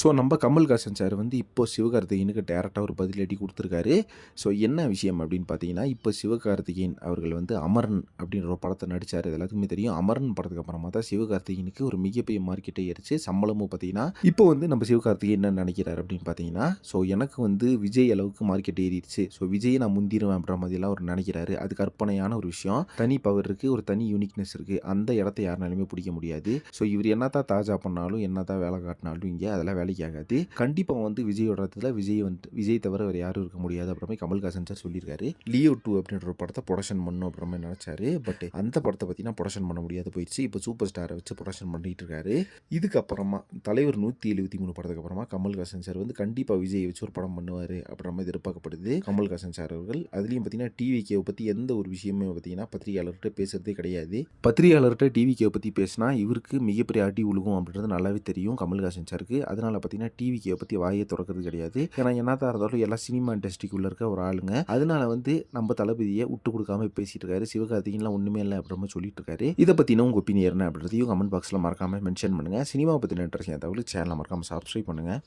So நம்ம Kamal Haasan sir வந்து இப்போ சிவகார்த்திகேயனுக்கு டேரெக்டாக ஒரு பதிலடி கொடுத்துருக்காரு. ஸோ என்ன விஷயம் அப்படின்னு பார்த்தீங்கன்னா இப்போ சிவகார்த்திகேயன் அவர்கள் வந்து அமரன் அப்படின்ற ஒரு படத்தை நடித்தார் இது எல்லாத்துக்குமே தெரியும். அமரன் படத்துக்கு அப்புறமா தான் சிவகார்த்திகேயனுக்கு ஒரு மிகப்பெரிய மார்க்கெட்டை ஏறிச்சு. சம்பளமும் பார்த்தீங்கன்னா இப்போ வந்து நம்ம சிவகார்த்திகேயன் என்ன நினைக்கிறார் அப்படின்னு பார்த்தீங்கன்னா ஸோ எனக்கு வந்து விஜய் அளவுக்கு மார்க்கெட் ஏறிடுச்சு. ஸோ விஜயை நான் முந்திருவேன் அப்படின்ற மாதிரிலாம் அவர் நினைக்கிறாரு. அது கற்பனையான ஒரு விஷயம். தனி பவர் இருக்குது ஒரு தனி யூனிக்னஸ் இருக்குது அந்த இடத்த யாருனாலுமே பிடிக்க முடியாது. ஸோ இவர் என்னதான் தாஜா பண்ணாலும் என்னதான் வேலை காட்டினாலும் இங்கே அதெல்லாம் வேலைக்கு ஆகாது கண்டிப்பாக வந்து விஜயோட இடத்துல விஜய் வந்து விஜய் தவிர வேறு யாரும் இருக்க முடியாது அப்புறமே கமல்ஹாசன் சார் சொல்லியிருக்காரு. லியோ டூ அப்படின்ற ஒரு படத்தை ப்ரொடக்ஷன் பண்ணும் அப்புறமே நினச்சாரு. பட் அந்த படத்தை பார்த்தீங்கன்னா ப்ரொடக்ஷன் பண்ண முடியாது போயிடுச்சு. இப்போ சூப்பர் ஸ்டாரை வச்சு ப்ரொடக்ஷன் பண்ணிட்டு இருக்காரு. இதுக்கப்புறமா தலைவர் நூற்றி எழுபத்தி மூணு படத்துக்கு அப்புறமா கமல்ஹாசன் சார் வந்து கண்டிப்பாக விஜய் வச்சு ஒரு படம் பண்ணுவார் அப்படின்ற மாதிரி எதிர்பார்க்கப்படுது கமல்ஹாசன் சார் அவர்கள். அதுலேயும் பார்த்தீங்கன்னா டிவிகேவை பற்றி எந்த ஒரு விஷயமே பார்த்தீங்கன்னா பத்திரிகையாளர்கிட்ட பேசுறதே கிடையாது. பத்திரிகையாளர்கிட்ட டிவிகேவை பற்றி பேசினா இவருக்கு மிகப்பெரிய அடி உழுகும் அப்படின்றது நல்லாவே தெரியும் கமல்ஹாசன் சாருக்கு அதனால் பார்த்தீங்கன்னா டிவிகேவை பற்றி வாயை திறக்கிறது கிடையாது. ஏன்னா என்னதான் இருந்தாலும் எல்லாம் சினிமா இண்டஸ்ட்ரிக்குள்ளே இருக்க ஒரு ஆளுங்க. அதனால வந்து நம்ம தளபதியை விட்டு கொடுக்காம பேசிட்டு இருக்காரு. சிவகார்த்திகேயன்லாம் ஒன்றுமே இல்லை அப்படின்னு சொல்லிட்டு இருக்காரு. இதை பற்றின உங்கள் ஒப்பீனியன் என்ன அப்படின்றதையும் கமெண்ட் பாக்ஸில் மறக்காமல் மென்ஷன் பண்ணுங்கள் சினிமா பற்றின இன்ட்ரெஸ்ட் தகவல் சேனலை மறக்காமல் சப்ஸ்கிரைப் பண்ணுங்கள்